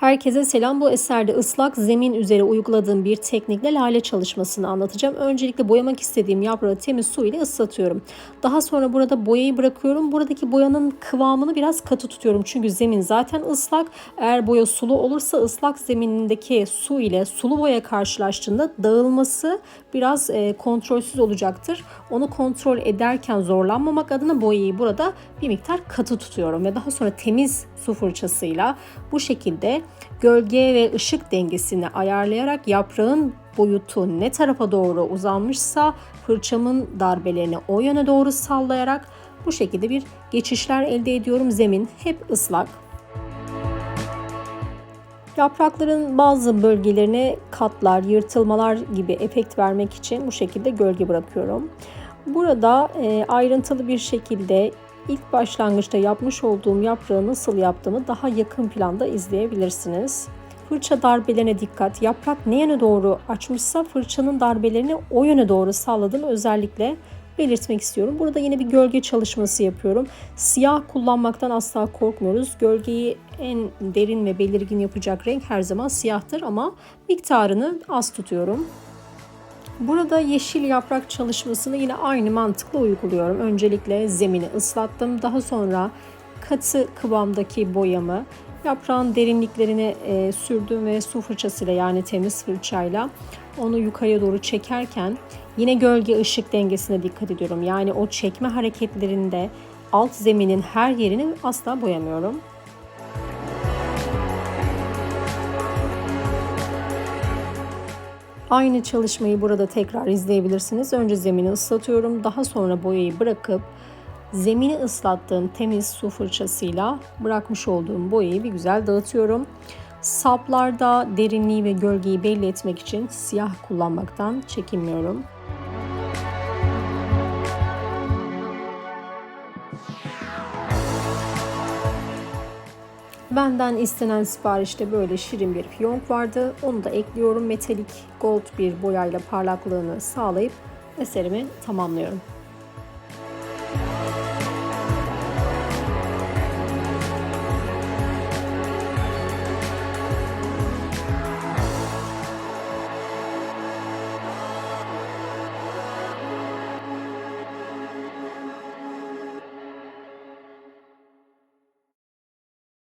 Herkese selam. Bu eserde ıslak zemin üzere uyguladığım bir teknikle lale çalışmasını anlatacağım. Öncelikle boyamak istediğim yaprağı temiz su ile ıslatıyorum. Daha sonra burada boyayı bırakıyorum. Buradaki boyanın kıvamını biraz katı tutuyorum. Çünkü zemin zaten ıslak. Eğer boya sulu olursa ıslak zeminindeki su ile sulu boya karşılaştığında dağılması biraz e, kontrolsüz olacaktır. Onu kontrol ederken zorlanmamak adına boyayı burada bir miktar katı tutuyorum ve daha sonra temiz su fırçasıyla bu şekilde gölge ve ışık dengesini ayarlayarak yaprağın boyutu ne tarafa doğru uzanmışsa fırçamın darbelerini o yöne doğru sallayarak bu şekilde bir geçişler elde ediyorum. Zemin hep ıslak. Yaprakların bazı bölgelerine katlar, yırtılmalar gibi efekt vermek için bu şekilde gölge bırakıyorum. Burada e, ayrıntılı bir şekilde ilk başlangıçta yapmış olduğum yaprağı nasıl yaptığımı daha yakın planda izleyebilirsiniz. Fırça darbelerine dikkat. Yaprak ne yöne doğru açmışsa fırçanın darbelerini o yöne doğru sağladım. Özellikle belirtmek istiyorum. Burada yine bir gölge çalışması yapıyorum. Siyah kullanmaktan asla korkmuyoruz. Gölgeyi en derin ve belirgin yapacak renk her zaman siyahtır ama miktarını az tutuyorum. Burada yeşil yaprak çalışmasını yine aynı mantıkla uyguluyorum. Öncelikle zemini ıslattım. Daha sonra katı kıvamdaki boyamı yaprağın derinliklerine e, sürdüm ve su fırçasıyla yani temiz fırçayla onu yukarıya doğru çekerken yine gölge ışık dengesine dikkat ediyorum. Yani o çekme hareketlerinde alt zeminin her yerini asla boyamıyorum. Aynı çalışmayı burada tekrar izleyebilirsiniz. Önce zemini ıslatıyorum. Daha sonra boyayı bırakıp zemini ıslattığım temiz su fırçasıyla bırakmış olduğum boyayı bir güzel dağıtıyorum. Saplarda derinliği ve gölgeyi belli etmek için siyah kullanmaktan çekinmiyorum. Benden istenen siparişte böyle şirin bir fiyonk vardı. Onu da ekliyorum. Metalik gold bir boyayla parlaklığını sağlayıp eserimi tamamlıyorum.